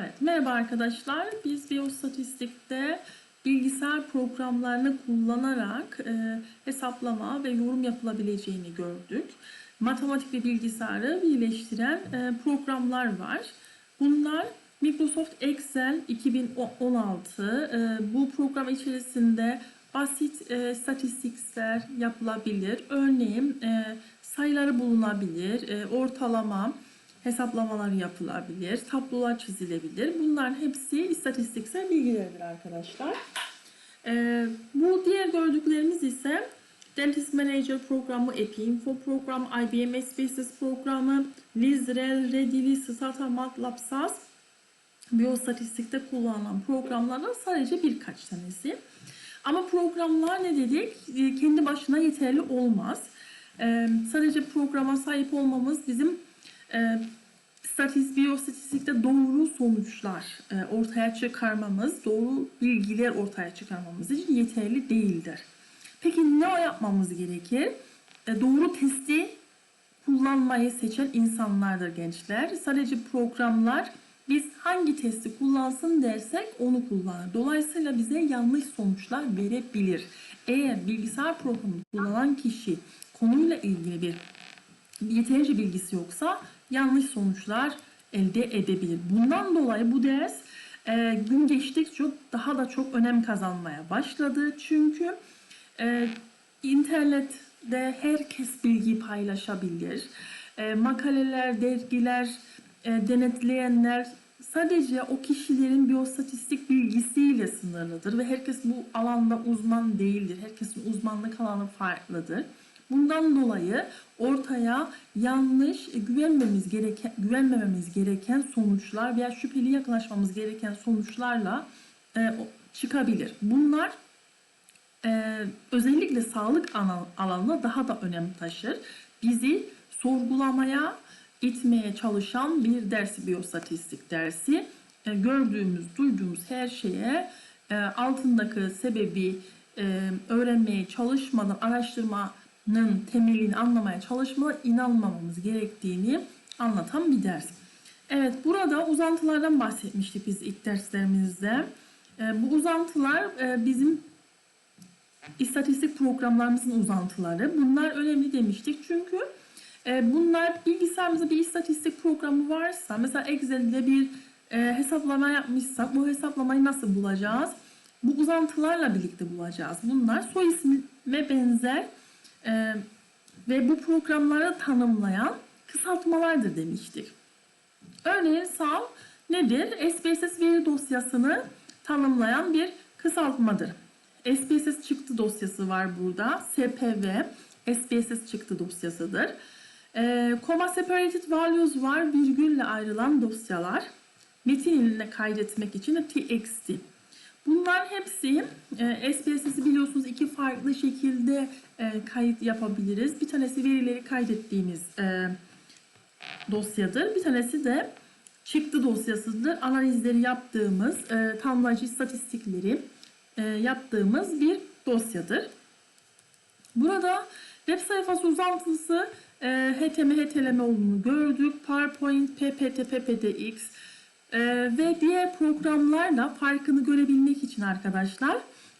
Evet, merhaba arkadaşlar. Biz biyostatistikte bilgisayar programlarını kullanarak e, hesaplama ve yorum yapılabileceğini gördük. Matematik ve bilgisayarı birleştiren e, programlar var. Bunlar Microsoft Excel 2016. E, bu program içerisinde basit e, statistikler yapılabilir. Örneğin e, sayıları bulunabilir, e, ortalama, hesaplamalar yapılabilir, tablolar çizilebilir. Bunların hepsi istatistiksel bilgilerdir arkadaşlar. Ee, bu diğer gördüklerimiz ise Dentist Manager programı, EpiInfo programı, IBM SPSS programı, Lizrel, Redili, Stata, MATLAB, SAS, biyostatistikte kullanılan programlardan sadece birkaç tanesi. Ama programlar ne dedik? Ee, Kendi başına yeterli olmaz. Ee, sadece programa sahip olmamız bizim e, statistik, biyostatistikte doğru sonuçlar e, ortaya çıkarmamız, doğru bilgiler ortaya çıkarmamız için yeterli değildir. Peki ne yapmamız gerekir? E, doğru testi kullanmayı seçen insanlardır gençler. Sadece programlar biz hangi testi kullansın dersek onu kullanır. Dolayısıyla bize yanlış sonuçlar verebilir. Eğer bilgisayar programını kullanan kişi konuyla ilgili bir yeterince bilgisi yoksa yanlış sonuçlar elde edebilir. Bundan dolayı bu ders e, gün geçtikçe daha da çok önem kazanmaya başladı. Çünkü e, internette herkes bilgi paylaşabilir. E, makaleler, dergiler, e, denetleyenler sadece o kişilerin biyostatistik bilgisiyle sınırlıdır ve herkes bu alanda uzman değildir. Herkesin uzmanlık alanı farklıdır. Bundan dolayı ortaya yanlış, e, güvenmemiz gereken, güvenmememiz gereken sonuçlar veya şüpheli yaklaşmamız gereken sonuçlarla e, çıkabilir. Bunlar e, özellikle sağlık alanına daha da önem taşır. Bizi sorgulamaya itmeye çalışan bir dersi biyostatistik dersi. E, gördüğümüz, duyduğumuz her şeye e, altındaki sebebi e, öğrenmeye çalışmadan, araştırmanın temelini anlamaya çalışmadan inanmamamız gerektiğini anlatan bir ders. Evet, burada uzantılardan bahsetmiştik biz ilk derslerimizde. E, bu uzantılar e, bizim istatistik programlarımızın uzantıları. Bunlar önemli demiştik çünkü e, bunlar bilgisayarımızda bir istatistik programı varsa mesela Excel'de bir e, hesaplama yapmışsak bu hesaplamayı nasıl bulacağız? Bu uzantılarla birlikte bulacağız. Bunlar soy isme benzer e, ve bu programları tanımlayan kısaltmalardır demiştik. Örneğin SAL nedir? SPSS veri dosyasını tanımlayan bir kısaltmadır. SPSS çıktı dosyası var burada. SPV SPSS çıktı dosyasıdır. Ee, comma separated values var. Virgülle ayrılan dosyalar. Metin iline kaydetmek için de txt. Bunlar hepsi e, SPSS'i biliyorsunuz iki farklı şekilde e, kayıt yapabiliriz. Bir tanesi verileri kaydettiğimiz e, dosyadır. Bir tanesi de çıktı dosyasıdır. Analizleri yaptığımız, e, tamamlayıcı istatistikleri e, yaptığımız bir dosyadır. Burada web sayfası uzantısı e, HTML, HTML olduğunu gördük. PowerPoint, PPT, PPTX e, ve diğer programlarla farkını görebilmek için arkadaşlar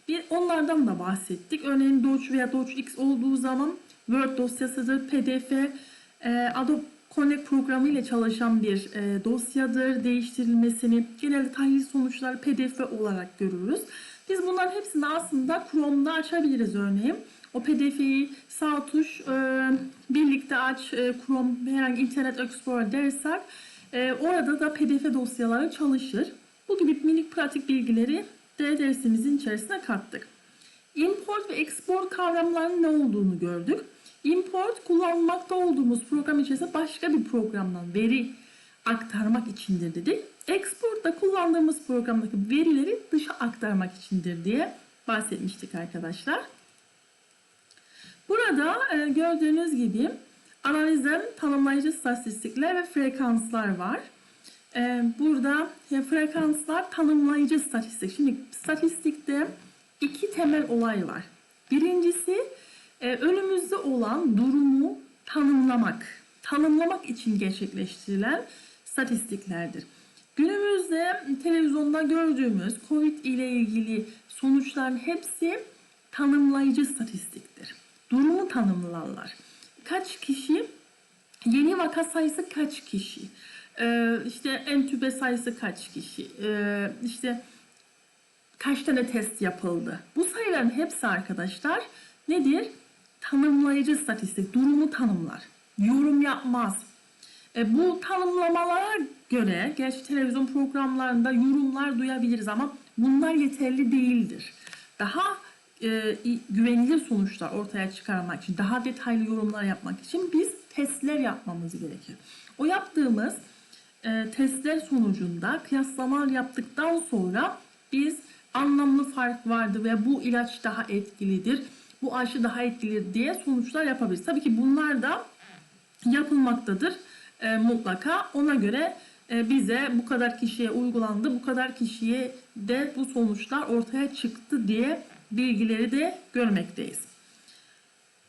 bir onlardan da bahsettik. Örneğin Doge veya DogeX olduğu zaman Word dosyasıdır, PDF, e, Adobe Connect programı ile çalışan bir e, dosyadır. Değiştirilmesini genelde tahlil sonuçları PDF olarak görürüz. Biz bunların hepsini aslında Chrome'da açabiliriz örneğin. O PDF'yi sağ tuş e, birlikte aç e, Chrome herhangi Internet Explorer dersek e, orada da PDF dosyaları çalışır. Bu gibi minik pratik bilgileri de dersimizin içerisine kattık. Import ve export kavramlarının ne olduğunu gördük. Import kullanmakta olduğumuz program içerisinde başka bir programdan veri aktarmak içindir dedik. Export da kullandığımız programdaki verileri dışa aktarmak içindir diye bahsetmiştik arkadaşlar. Burada e, gördüğünüz gibi analizden tanımlayıcı statistikler ve frekanslar var. E, burada e, frekanslar tanımlayıcı statistik. Şimdi statistikte iki temel olay var. Birincisi e, önümüzde olan durumu tanımlamak. Tanımlamak için gerçekleştirilen statistiklerdir. Günümüzde televizyonda gördüğümüz COVID ile ilgili sonuçların hepsi tanımlayıcı statistiktir. Durumu tanımlarlar. Kaç kişi, yeni vaka sayısı kaç kişi, ee, işte entübe sayısı kaç kişi, ee, işte kaç tane test yapıldı. Bu sayıların hepsi arkadaşlar nedir? Tanımlayıcı statistik, durumu tanımlar. Yorum yapmaz. E, bu tanımlamalara göre, gerçi televizyon programlarında yorumlar duyabiliriz ama bunlar yeterli değildir. Daha e, güvenilir sonuçlar ortaya çıkarmak için, daha detaylı yorumlar yapmak için biz testler yapmamız gerekir. O yaptığımız e, testler sonucunda kıyaslamalar yaptıktan sonra biz anlamlı fark vardı ve bu ilaç daha etkilidir, bu aşı daha etkilidir diye sonuçlar yapabiliriz. Tabii ki bunlar da yapılmaktadır e, mutlaka. Ona göre e, bize bu kadar kişiye uygulandı, bu kadar kişiye de bu sonuçlar ortaya çıktı diye bilgileri de görmekteyiz.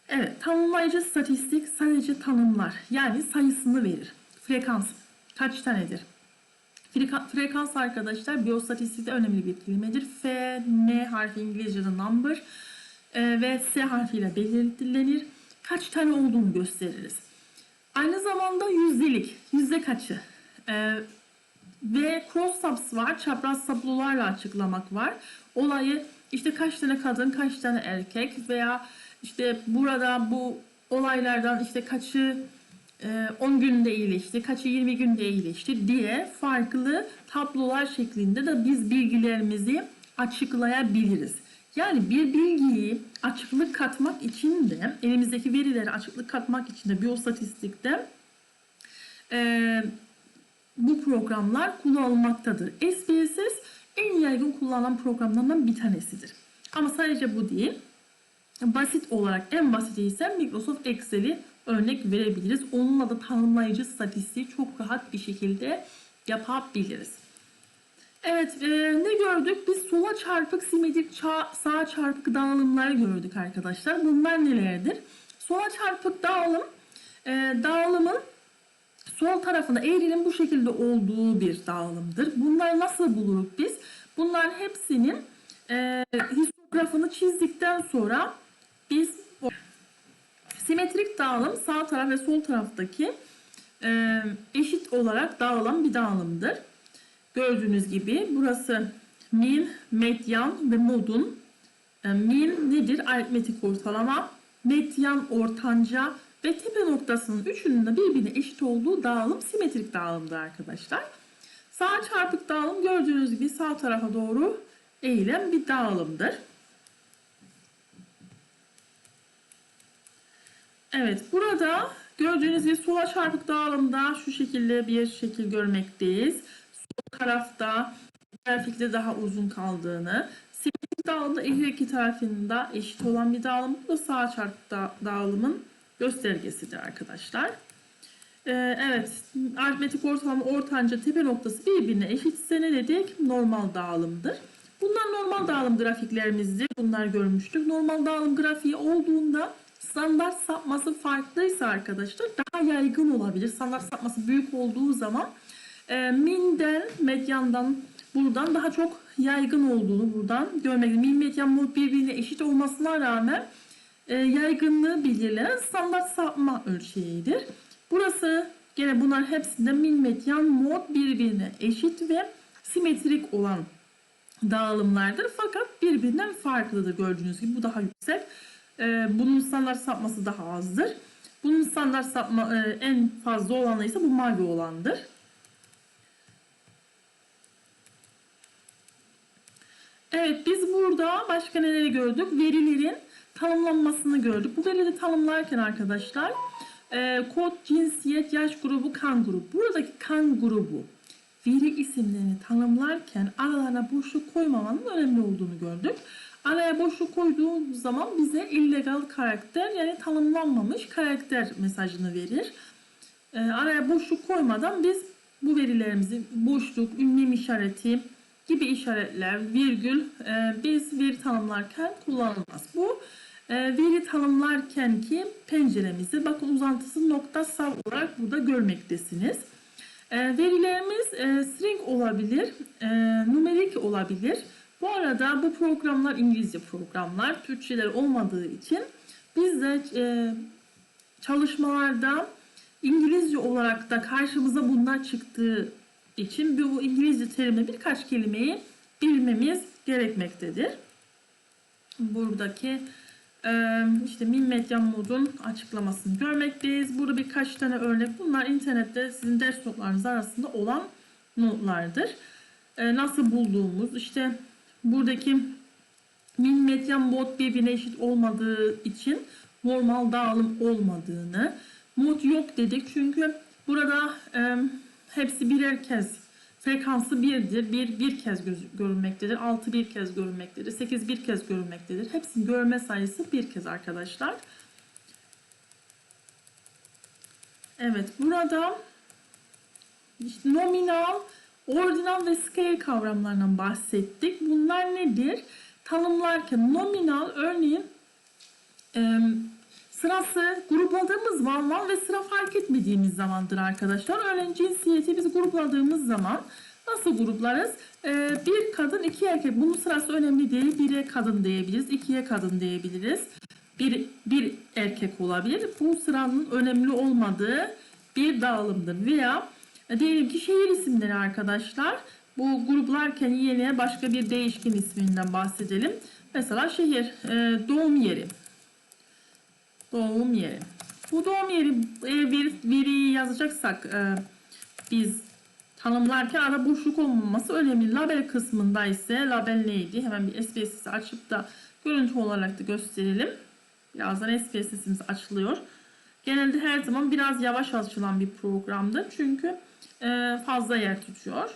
Evet, tanımlayıcı statistik sadece tanımlar. Yani sayısını verir. Frekans kaç tanedir? Freka- Frekans arkadaşlar biyostatistikte önemli bir kelimedir. F, N harfi İngilizce'de number e, ve S harfiyle belirtilir. Kaç tane olduğunu gösteririz. Aynı zamanda yüzdelik, yüzde kaçı. E, ve cross subs var, çapraz sablolarla açıklamak var. Olayı işte kaç tane kadın, kaç tane erkek veya işte burada bu olaylardan işte kaçı e, 10 günde iyileşti, kaçı 20 günde iyileşti diye farklı tablolar şeklinde de biz bilgilerimizi açıklayabiliriz. Yani bir bilgiyi açıklık katmak için de elimizdeki verileri açıklık katmak için de biyostatistikte e, bu programlar kullanılmaktadır. SPSS en yaygın kullanılan programlardan bir tanesidir. Ama sadece bu değil. Basit olarak en basiti ise Microsoft Excel'i örnek verebiliriz. Onunla da tanımlayıcı statistiği çok rahat bir şekilde yapabiliriz. Evet, e, ne gördük? Biz sola çarpık, simetrik, ça- sağa çarpık dağılımları gördük arkadaşlar. Bunlar nelerdir? Sola çarpık dağılım, e, dağılımın sol tarafında eğrinin bu şekilde olduğu bir dağılımdır. Bunları nasıl buluruz biz? Bunların hepsinin e, histografını çizdikten sonra biz simetrik dağılım sağ taraf ve sol taraftaki e, eşit olarak dağılan bir dağılımdır. Gördüğünüz gibi burası min, medyan ve modun. E, min nedir? Aritmetik ortalama. Medyan ortanca ve tepe noktasının üçünün de birbirine eşit olduğu dağılım simetrik dağılımdır arkadaşlar. Sağ çarpık dağılım gördüğünüz gibi sağ tarafa doğru eğilen bir dağılımdır. Evet burada gördüğünüz gibi sola çarpık dağılımda şu şekilde bir şekil görmekteyiz. Sol tarafta grafikte daha uzun kaldığını, simetrik dağılımda iki tarafında eşit olan bir dağılım. Bu da sağ çarpık da- dağılımın göstergesidir arkadaşlar. Ee, evet, aritmetik ortalama ortanca tepe noktası birbirine eşitse ne dedik? Normal dağılımdır. Bunlar normal dağılım grafiklerimizdir. Bunlar görmüştük. Normal dağılım grafiği olduğunda standart sapması farklıysa arkadaşlar daha yaygın olabilir. Standart sapması büyük olduğu zaman e, minden, medyandan buradan daha çok yaygın olduğunu buradan görmek. Min, medyan, mod birbirine eşit olmasına rağmen e, yaygınlığı belirlenen standart sapma ölçeğidir. Burası gene bunlar hepsinde min, medyan, mod birbirine eşit ve simetrik olan dağılımlardır. Fakat birbirinden farklıdır gördüğünüz gibi. Bu daha yüksek. Ee, bunun standart sapması daha azdır. Bunun standart sapma e, en fazla olanı ise bu mavi olandır. Evet biz burada başka neleri gördük? Verilerin tanımlanmasını gördük. Bu verileri tanımlarken arkadaşlar e, kod, cinsiyet, yaş grubu, kan grubu. Buradaki kan grubu veri isimlerini tanımlarken aralarına boşluk koymamanın önemli olduğunu gördük. Araya boşluk koyduğumuz zaman bize illegal karakter yani tanımlanmamış karakter mesajını verir. E, araya boşluk koymadan biz bu verilerimizi boşluk, ünlem işareti gibi işaretler, virgül e, biz veri tanımlarken kullanılmaz. Bu veri tanımlarken ki penceremizi bakın uzantısı nokta sav olarak burada görmektesiniz. E, verilerimiz e, string olabilir, e, numerik olabilir. Bu arada bu programlar İngilizce programlar, Türkçeler olmadığı için biz de e, çalışmalarda İngilizce olarak da karşımıza bunlar çıktığı için bu İngilizce terimle birkaç kelimeyi bilmemiz gerekmektedir. Buradaki işte min medya modun açıklamasını görmekteyiz. Burada birkaç tane örnek. Bunlar internette sizin ders notlarınız arasında olan notlardır. Nasıl bulduğumuz işte buradaki min medya mod birbirine eşit olmadığı için normal dağılım olmadığını mod yok dedik çünkü burada hepsi birer kez frekansı birdir. Bir bir kez göz, görünmektedir. 6 bir kez görünmektedir. 8 bir kez görünmektedir. Hepsinin görme sayısı bir kez arkadaşlar. Evet burada nominal, ordinal ve scale kavramlarından bahsettik. Bunlar nedir? Tanımlarken nominal örneğin sırası grupladığımız zaman ve sıra fark etmediğimiz zamandır arkadaşlar. Örneğin cinsiyeti biz grupladığımız zaman nasıl gruplarız? Ee, bir kadın iki erkek. Bunun sırası önemli değil. Bire kadın diyebiliriz. ikiye kadın diyebiliriz. Bir, bir erkek olabilir. Bu sıranın önemli olmadığı bir dağılımdır. Veya diyelim ki şehir isimleri arkadaşlar. Bu gruplarken yine başka bir değişken isminden bahsedelim. Mesela şehir, e, doğum yeri. Doğum yeri. Bu doğum yeri e, bir veriyi yazacaksak e, biz tanımlarken ara boşluk olmaması önemli. Label kısmında ise label neydi? Hemen bir SPSS'i açıp da görüntü olarak da gösterelim. Birazdan SPSS'imiz açılıyor. Genelde her zaman biraz yavaş açılan bir programdır. Çünkü e, fazla yer tutuyor.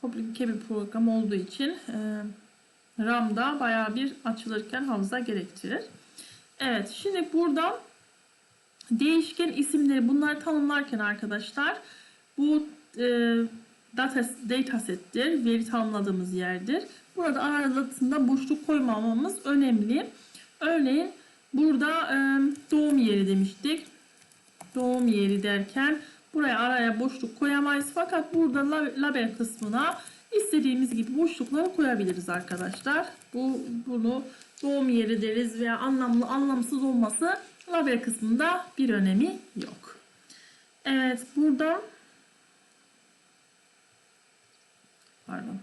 Komplike bir program olduğu için e, RAM'da bayağı bir açılırken hafıza gerektirir. Evet şimdi burada değişken isimleri bunları tanımlarken arkadaşlar bu e, data, data. Veri tanımladığımız yerdir. Burada arasında boşluk koymamamız önemli. Örneğin burada e, doğum yeri demiştik. Doğum yeri derken buraya araya boşluk koyamayız. Fakat burada label kısmına istediğimiz gibi boşlukları koyabiliriz arkadaşlar. Bu bunu doğum yeri deriz veya anlamlı anlamsız olması label kısmında bir önemi yok. Evet burada pardon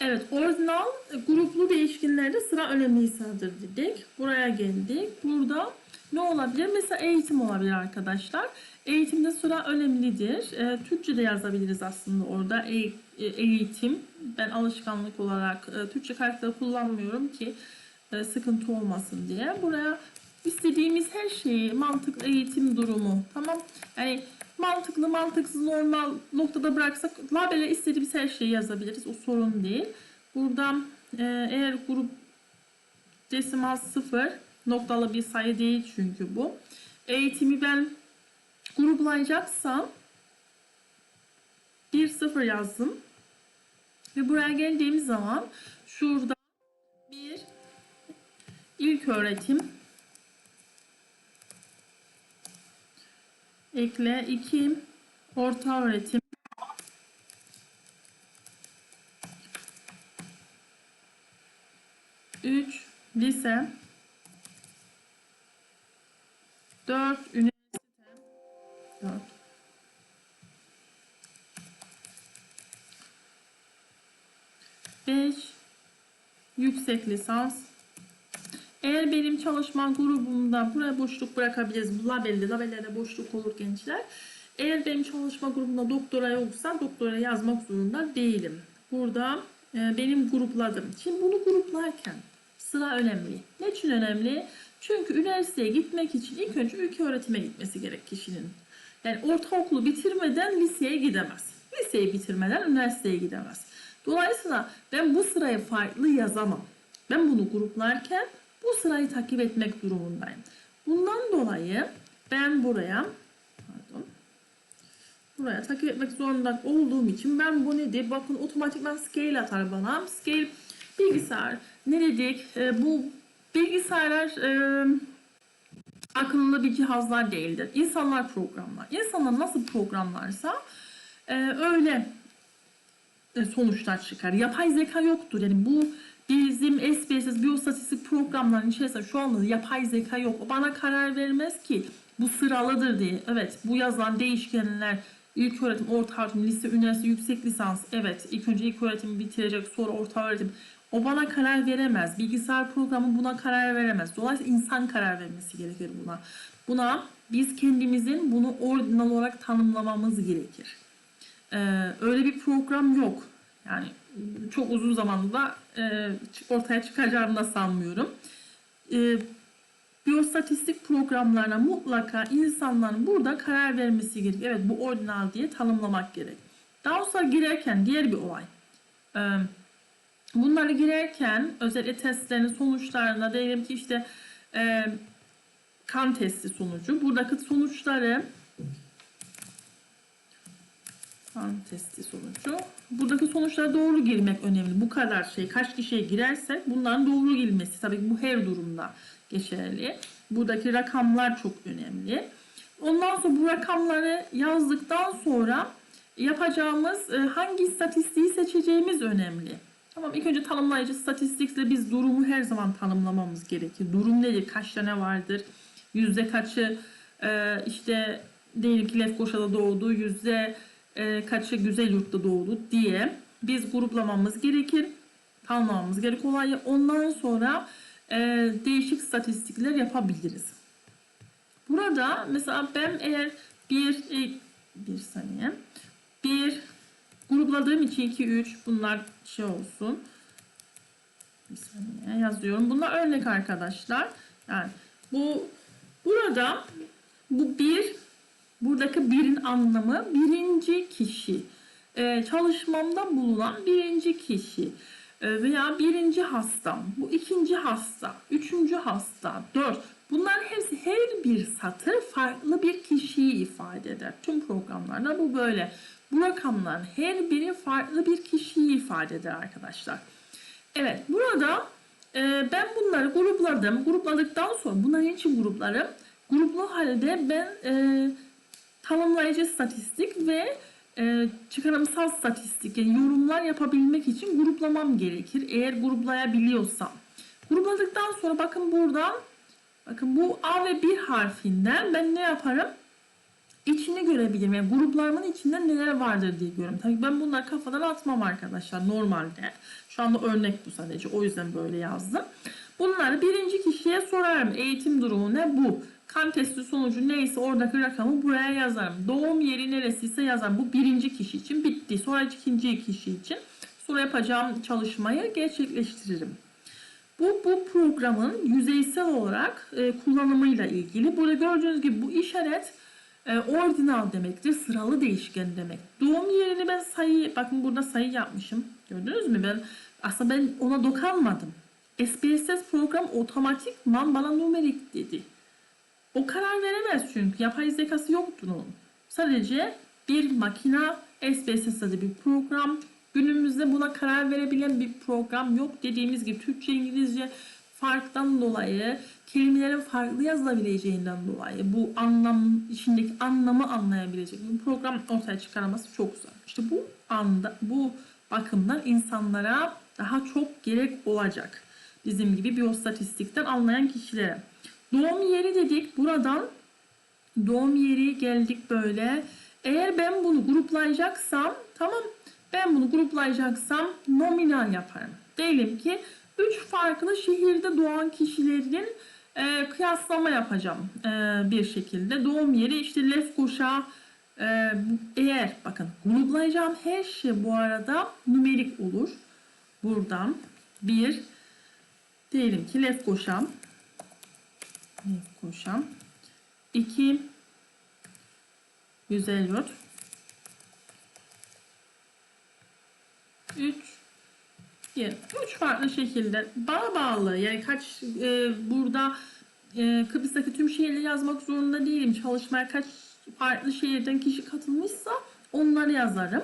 Evet, ordinal gruplu değişkenlerde sıra önemliysedir dedik. Buraya geldik. Burada ne olabilir? Mesela eğitim olabilir arkadaşlar. Eğitimde sıra önemlidir. E, Türkçe de yazabiliriz aslında orada. E, e, eğitim. Ben alışkanlık olarak e, Türkçe karakter kullanmıyorum ki e, sıkıntı olmasın diye. Buraya istediğimiz her şeyi mantıklı eğitim durumu. Tamam. Yani mantıklı mantıksız normal noktada bıraksak labele istediğimiz her şeyi yazabiliriz. O sorun değil. Burada e, eğer grup desimal sıfır noktalı bir sayı değil çünkü bu. Eğitimi ben gruplayacaksam 1 0 yazdım. Ve buraya geldiğimiz zaman şurada bir ilk öğretim ekle 2 orta öğretim üç lise 4 üniversite 4 5 yüksek lisans eğer benim çalışma grubumda buraya boşluk bırakabiliriz. Bu labelde, labellerde boşluk olur gençler. Eğer benim çalışma grubumda doktora yoksa doktora yazmak zorunda değilim. Burada e, benim grupladım. Şimdi bunu gruplarken sıra önemli. Ne için önemli? Çünkü üniversiteye gitmek için ilk önce ülke öğretime gitmesi gerek kişinin. Yani ortaokulu bitirmeden liseye gidemez. Liseyi bitirmeden üniversiteye gidemez. Dolayısıyla ben bu sırayı farklı yazamam. Ben bunu gruplarken bu sırayı takip etmek durumundayım. Bundan dolayı ben buraya pardon, buraya takip etmek zorunda olduğum için ben bu nedir? Bakın otomatikman scale atar bana. Scale bilgisayar ne dedik? E, bu bilgisayarlar e, akıllı bir cihazlar değildir. İnsanlar programlar. İnsanlar nasıl programlarsa e, öyle sonuçlar çıkar. Yapay zeka yoktur. Yani bu bizim SPSS biyostatistik programların içerisinde şu anda yapay zeka yok. O bana karar vermez ki bu sıralıdır diye. Evet bu yazılan değişkenler ilk öğretim, orta öğretim, lise, üniversite, yüksek lisans. Evet ilk önce ilk öğretimi bitirecek sonra orta öğretim. O bana karar veremez. Bilgisayar programı buna karar veremez. Dolayısıyla insan karar vermesi gerekir buna. Buna biz kendimizin bunu ordinal olarak tanımlamamız gerekir. Ee, öyle bir program yok. Yani çok uzun zamanda e, ortaya çıkacağını da sanmıyorum. E, biyostatistik programlarına mutlaka insanların burada karar vermesi gerek. Evet bu ordinal diye tanımlamak gerek. Daha sonra girerken diğer bir olay. E, bunları girerken özellikle testlerin sonuçlarında diyelim ki işte e, kan testi sonucu. Buradaki sonuçları kan testi sonucu. Buradaki sonuçlara doğru girmek önemli. Bu kadar şey kaç kişiye girersek bunların doğru girmesi tabii ki bu her durumda geçerli. Buradaki rakamlar çok önemli. Ondan sonra bu rakamları yazdıktan sonra yapacağımız e, hangi istatistiği seçeceğimiz önemli. Tamam ilk önce tanımlayıcı statistikle biz durumu her zaman tanımlamamız gerekir. Durum nedir? Kaç tane vardır? Yüzde kaçı e, işte diyelim ki Lefkoşa'da doğdu, yüzde e, kaçı güzel yurtta doğdu diye biz gruplamamız gerekir. Tanımlamamız gerek olayı. Ondan sonra e, değişik statistikler yapabiliriz. Burada mesela ben eğer bir e, bir saniye bir grupladığım için 2 3 bunlar şey olsun. Bir saniye yazıyorum. Bunlar örnek arkadaşlar. Yani bu burada bu bir buradaki birin anlamı birinci kişi. Ee, çalışmamda bulunan birinci kişi Ee, veya birinci hastam, bu ikinci hasta, üçüncü hasta, dört. Bunların hepsi her bir satır farklı bir kişiyi ifade eder. Tüm programlarda bu böyle. Bu rakamların her biri farklı bir kişiyi ifade eder arkadaşlar. Evet burada e, ben bunları grupladım. Grupladıktan sonra bunların için gruplarım. Gruplu halde ben e, tanımlayıcı statistik ve e, çıkarımsal statistik yani yorumlar yapabilmek için gruplamam gerekir. Eğer gruplayabiliyorsam. Grupladıktan sonra bakın buradan bakın bu A ve 1 harfinden ben ne yaparım? İçini görebilirim. Yani gruplarımın içinde neler vardır diye görüyorum. Tabii ben bunları kafadan atmam arkadaşlar normalde. Şu anda örnek bu sadece. O yüzden böyle yazdım. Bunları birinci kişiye sorarım. Eğitim durumu ne? Bu. Kan testi sonucu neyse oradaki rakamı buraya yazarım. Doğum yeri neresiyse yazarım. Bu birinci kişi için bitti. Sonra ikinci kişi için. Sonra yapacağım çalışmayı gerçekleştiririm. Bu, bu programın yüzeysel olarak e, kullanımıyla ilgili. Burada gördüğünüz gibi bu işaret e, ordinal demektir. Sıralı değişken demek. Doğum yerini ben sayı, bakın burada sayı yapmışım. Gördünüz mü? Ben aslında ben ona dokanmadım. SPSS program otomatikman bana numerik dedi. O karar veremez çünkü. Yapay zekası yoktur onun. Sadece bir makina SPSS adı bir program. Günümüzde buna karar verebilen bir program yok. Dediğimiz gibi Türkçe, İngilizce farktan dolayı kelimelerin farklı yazılabileceğinden dolayı bu anlam içindeki anlamı anlayabilecek bir program ortaya çıkarması çok zor. İşte bu anda bu bakımdan insanlara daha çok gerek olacak. Bizim gibi biyostatistikten anlayan kişilere. Doğum yeri dedik. Buradan doğum yeri geldik böyle. Eğer ben bunu gruplayacaksam tamam ben bunu gruplayacaksam nominal yaparım. Diyelim ki 3 farklı şehirde doğan kişilerin e, kıyaslama yapacağım e, bir şekilde. Doğum yeri işte Lefkoşa e, eğer bakın gruplayacağım her şey bu arada numerik olur. Buradan bir diyelim ki Lefkoşa Lefkoşa 2 Güzel yurt 3 diye üç farklı şekilde bana bağlı yani kaç e, burada e, Kıbrıs'taki tüm şehirleri yazmak zorunda değilim çalışmaya kaç farklı şehirden kişi katılmışsa onları yazarım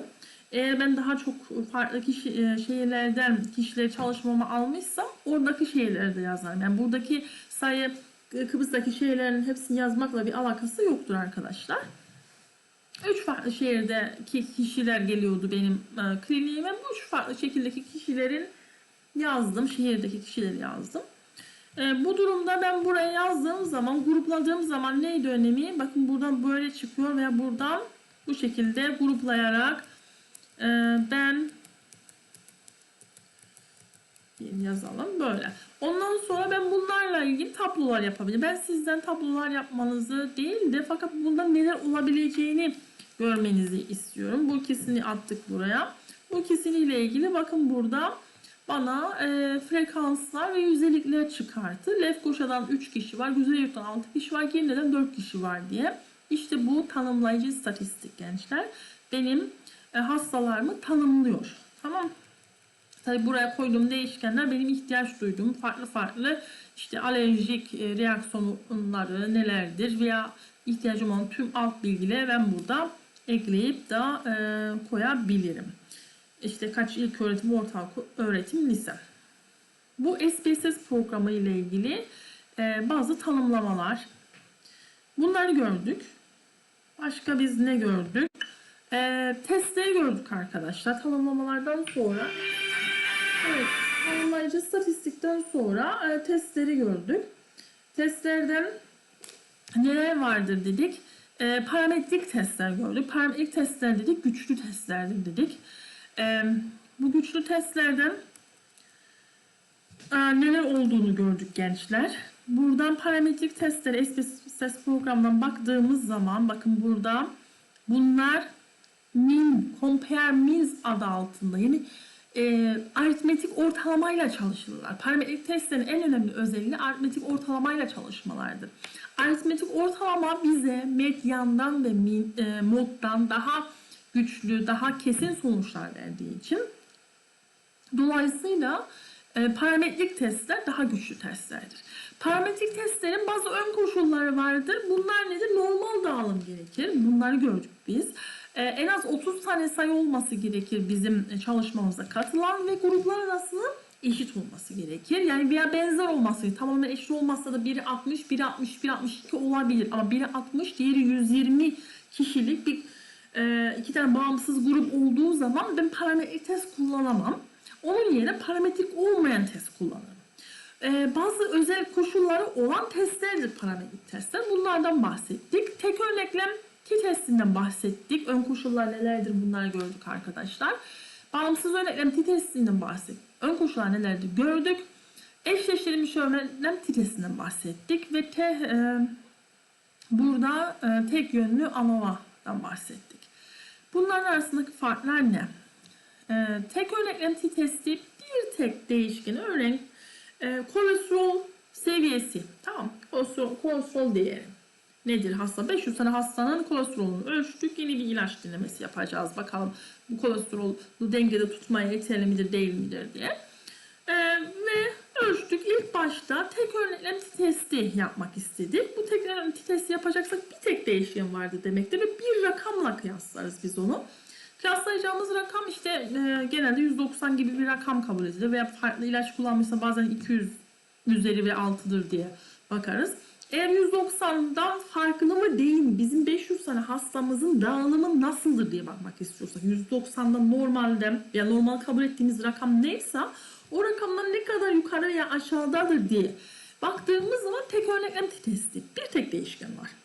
Eğer ben daha çok farklı kişi, e, şehirlerden kişileri çalışmama almışsam oradaki şehirleri de yazarım. Yani buradaki sayı Kıbrıs'taki şehirlerin hepsini yazmakla bir alakası yoktur arkadaşlar. Üç farklı şehirdeki kişiler geliyordu benim e, kliniğime. Bu üç farklı şekildeki kişilerin yazdım. Şehirdeki kişileri yazdım. E, bu durumda ben buraya yazdığım zaman, grupladığım zaman neydi önemi? Bakın buradan böyle çıkıyor veya buradan bu şekilde gruplayarak e, ben yazalım böyle. Ondan sonra ben bunlarla ilgili tablolar yapabilirim. Ben sizden tablolar yapmanızı değil de fakat bunda neler olabileceğini görmenizi istiyorum. Bu ikisini attık buraya. Bu ikisiyle ilgili bakın burada bana e, frekanslar ve yüzdelikler çıkarttı. Lefkoşa'dan 3 kişi var, Güzelyurt'tan 6 kişi var, Girne'den 4 kişi var diye. İşte bu tanımlayıcı istatistik gençler. Benim e, hastalarımı tanımlıyor. Tamam Tabi buraya koyduğum değişkenler benim ihtiyaç duyduğum farklı farklı işte alerjik e, reaksiyonları nelerdir veya ihtiyacım olan tüm alt bilgileri ben burada ekleyip da e, koyabilirim. İşte kaç ilk öğretim, orta öğretim, lise. Bu SPSS programı ile ilgili e, bazı tanımlamalar. Bunları gördük. Başka biz ne gördük? E, testleri gördük arkadaşlar. Tanımlamalardan sonra Evet, tanımlayıcı statistikten sonra e, testleri gördük. Testlerden neler vardır dedik. E, parametrik testler gördük. Parametrik testler dedik, güçlü testlerdir dedik. E, bu güçlü testlerden e, neler olduğunu gördük gençler. Buradan parametrik testlere SPSS programdan baktığımız zaman bakın burada bunlar min, compare means adı altında. Yani e, aritmetik ortalamayla çalışırlar. Parametrik testlerin en önemli özelliği aritmetik ortalamayla çalışmalardır. Aritmetik ortalama bize medyandan ve min, e, moddan daha güçlü, daha kesin sonuçlar verdiği için dolayısıyla e, parametrik testler daha güçlü testlerdir. Parametrik testlerin bazı ön koşulları vardır. Bunlar nedir? Normal dağılım gerekir. Bunları gördük biz. Ee, en az 30 tane sayı olması gerekir bizim çalışmamıza katılan ve gruplar arasında eşit olması gerekir. Yani veya benzer olması, tamamen eşit olmazsa da biri 60, biri 60, biri 62 olabilir. Ama biri 60, diğeri 120 kişilik bir e, iki tane bağımsız grup olduğu zaman ben parametrik test kullanamam. Onun yerine parametrik olmayan test kullanırım. Ee, bazı özel koşulları olan testlerdir parametrik testler. Bunlardan bahsettik. Tek örneklem T testinden bahsettik. Ön koşullar nelerdir bunları gördük arkadaşlar. Bağımsız örneklem T testinden bahsettik. Ön koşullar nelerdir gördük. Eşleştirilmiş örneklem T testinden bahsettik. Ve te, e, burada e, tek yönlü ANOVA'dan bahsettik. Bunların arasındaki farklar ne? E, tek örneklem T testi bir tek değişkeni örnek e, kolesterol seviyesi. Tamam. Kolesterol, kolesterol değeri nedir hasta? 500 tane hastanın kolesterolünü ölçtük. Yeni bir ilaç dinlemesi yapacağız. Bakalım bu kolesterolü dengede tutmaya yeterli midir değil midir diye. Ee, ve ölçtük. İlk başta tek örneklem testi yapmak istedik. Bu tek örneklem testi yapacaksak bir tek değişken vardı demektir. Ve bir rakamla kıyaslarız biz onu. Kıyaslayacağımız rakam işte e, genelde 190 gibi bir rakam kabul edilir. Veya farklı ilaç kullanmışsa bazen 200 üzeri ve altıdır diye bakarız. Eğer 190'dan farklı mı değil? Bizim 500 tane hastamızın dağılımı nasıldır diye bakmak istiyorsak 190'dan normalde ya normal kabul ettiğimiz rakam neyse o rakamdan ne kadar yukarı veya aşağıdadır diye baktığımız zaman tek örneklem testi. Bir tek değişken var.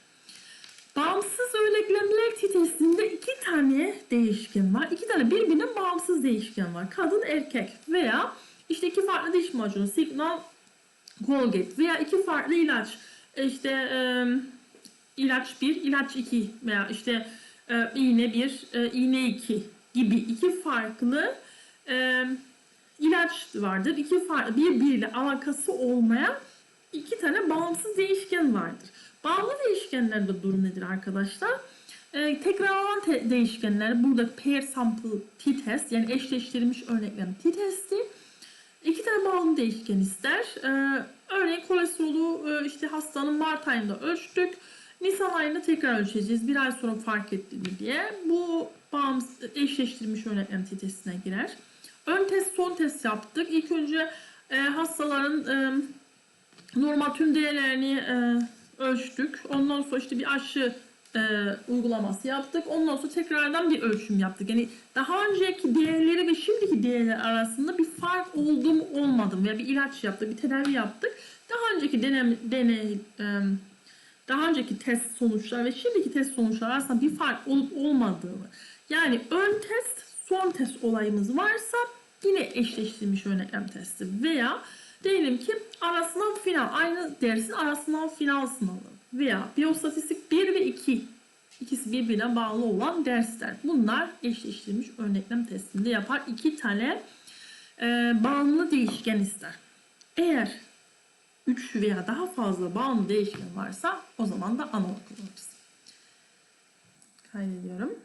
Bağımsız örneklemler testinde iki tane değişken var. İki tane birbirinden bağımsız değişken var. Kadın erkek veya işte iki farklı diş macunu, Signal, Colgate veya iki farklı ilaç işte e, ilaç 1, ilaç 2 veya işte e, iğne 1, e, iğne 2 gibi iki farklı e, ilaç vardır. İki farklı birbiriyle alakası olmayan iki tane bağımsız değişken vardır. Bağımlı değişkenlerde durum nedir arkadaşlar? E, tekrarlanan te- değişkenler burada pair sample t-test yani eşleştirilmiş örneklem t-testi iki tane bağımlı değişken ister. E, Örneğin kolesterolü e, işte hastanın Mart ayında ölçtük. Nisan ayında tekrar ölçeceğiz. Bir ay sonra fark etti mi diye. Bu bağımsız eşleştirilmiş örneklem testine girer. Ön test, son test yaptık. İlk önce e, hastaların e, normal tüm değerlerini e, ölçtük. Ondan sonra işte bir aşı e, uygulaması yaptık. Ondan sonra tekrardan bir ölçüm yaptık. Yani daha önceki değerleri ve şimdiki değerler arasında bir fark oldu mu olmadı mı? Yani bir ilaç yaptık, bir tedavi yaptık. Daha önceki deney, deney e, daha önceki test sonuçları ve şimdiki test sonuçları arasında bir fark olup olmadığını yani ön test son test olayımız varsa yine eşleştirilmiş örneklem testi veya diyelim ki ara sınav final aynı dersin ara sınav final sınavı veya biyostatistik 1 ve 2 ikisi birbirine bağlı olan dersler. Bunlar eşleştirilmiş örneklem testinde yapar. iki tane e, bağımlı değişken ister. Eğer 3 veya daha fazla bağımlı değişken varsa o zaman da analog kullanırız. Kaydediyorum.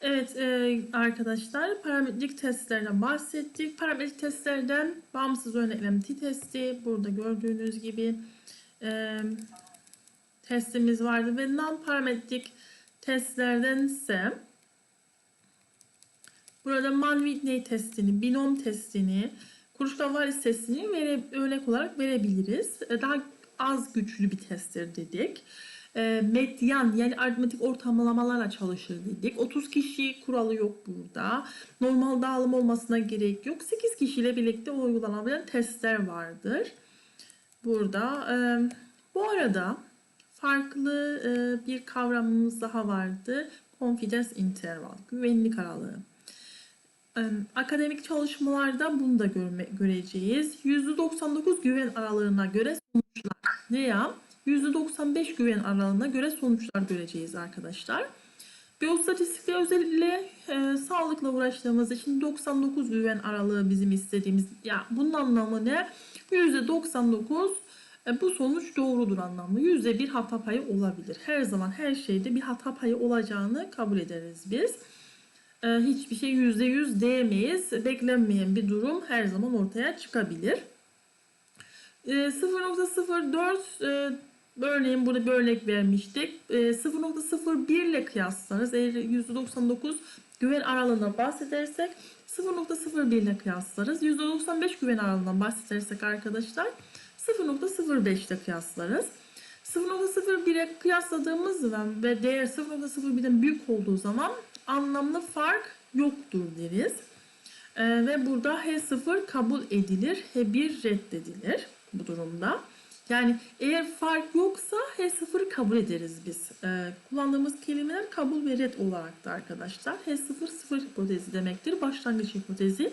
Evet e, arkadaşlar parametrik testlerden bahsettik. Parametrik testlerden bağımsız örneklem t testi burada gördüğünüz gibi e, testimiz vardı ve non parametrik testlerden ise burada Mann-Whitney testini, binom testini, Krushka-Wallis testini vere, örnek olarak verebiliriz. E, Daha az güçlü bir testtir dedik. E, medyan yani aritmetik ortalamalarla çalışır dedik. 30 kişi kuralı yok burada. Normal dağılım olmasına gerek yok. 8 kişiyle birlikte uygulanabilen testler vardır. Burada. E, bu arada farklı e, bir kavramımız daha vardı. Confidence interval, güvenlik aralığı. E, akademik çalışmalarda bunu da göreceğiz. %99 güven aralığına göre sonuçlar veya %95 güven aralığına göre sonuçlar göreceğiz arkadaşlar. Biyostatistikte özellikle e, sağlıkla uğraştığımız için 99 güven aralığı bizim istediğimiz. Ya bunun anlamı ne? %99 e, bu sonuç doğrudur anlamlı. %1 hata payı olabilir. Her zaman her şeyde bir hata payı olacağını kabul ederiz biz. E, hiçbir şey %100 diyemeyiz. Beklenmeyen bir durum her zaman ortaya çıkabilir. E, 0.04 e, örneğin burada bir örnek vermiştik. E, 0.01 ile kıyaslarız. Eğer %99 güven aralığına bahsedersek 0.01 ile kıyaslarız. %95 güven aralığından bahsedersek arkadaşlar 0.05 ile kıyaslarız. 0.01'e kıyasladığımız zaman ve değer 0.01'den büyük olduğu zaman anlamlı fark yoktur deriz. Ee, ve burada H0 kabul edilir, H1 reddedilir bu durumda. Yani eğer fark yoksa H0 kabul ederiz biz. Ee, kullandığımız kelimeler kabul ve red olarak da arkadaşlar. H0 sıfır hipotezi demektir. Başlangıç hipotezi.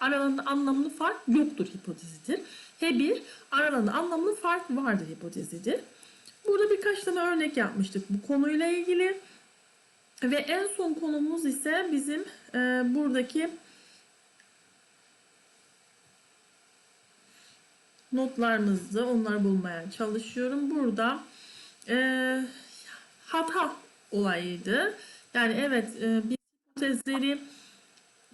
Aralarında anlamlı fark yoktur hipotezidir. H1 aralarında anlamlı fark vardır hipotezidir. Burada birkaç tane örnek yapmıştık bu konuyla ilgili. Ve en son konumuz ise bizim e, buradaki notlarımızdı. Onları bulmaya çalışıyorum. Burada e, hata olayıydı. Yani evet e, biz hipotezleri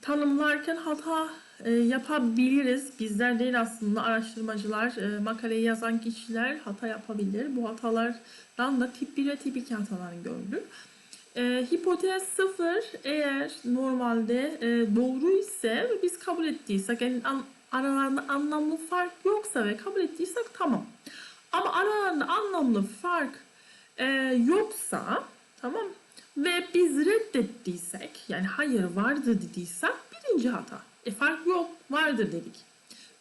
tanımlarken hata e, yapabiliriz. Bizler değil aslında araştırmacılar, e, makaleyi yazan kişiler hata yapabilir. Bu hatalardan da tip 1 ve tip 2 hatalarını gördük. E, hipotez 0 eğer normalde e, doğru ise biz kabul ettiysek yani an, aralarında anlamlı fark yoksa ve kabul ettiysek tamam. Ama aralarında anlamlı fark e, yoksa tamam ve biz reddettiysek yani hayır vardır dediysek birinci hata. E fark yok vardır dedik.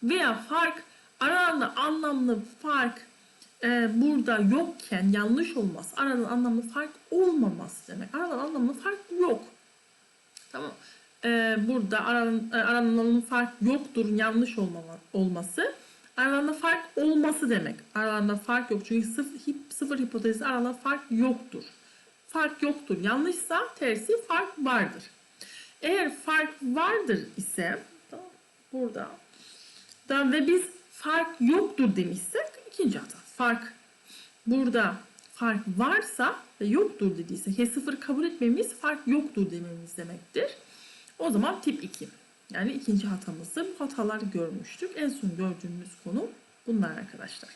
Veya fark aralarında anlamlı fark e, burada yokken yanlış olması, aralarında anlamlı fark olmaması demek. Aralarında anlamlı fark yok. Tamam. E, burada aralarında, e, aralarında fark yoktur, yanlış olmama, olması. Aralarında fark olması demek. Aralarında fark yok. Çünkü sıfır, hip, sıfır hipotezi aralarında fark yoktur. Fark yoktur. Yanlışsa tersi fark vardır. Eğer fark vardır ise burada da ve biz fark yoktur demişsek ikinci hata. Fark burada fark varsa ve yoktur dediysek H0 kabul etmemiz fark yoktur dememiz demektir. O zaman tip 2. Yani ikinci hatamızı bu hataları görmüştük. En son gördüğümüz konu bunlar arkadaşlar.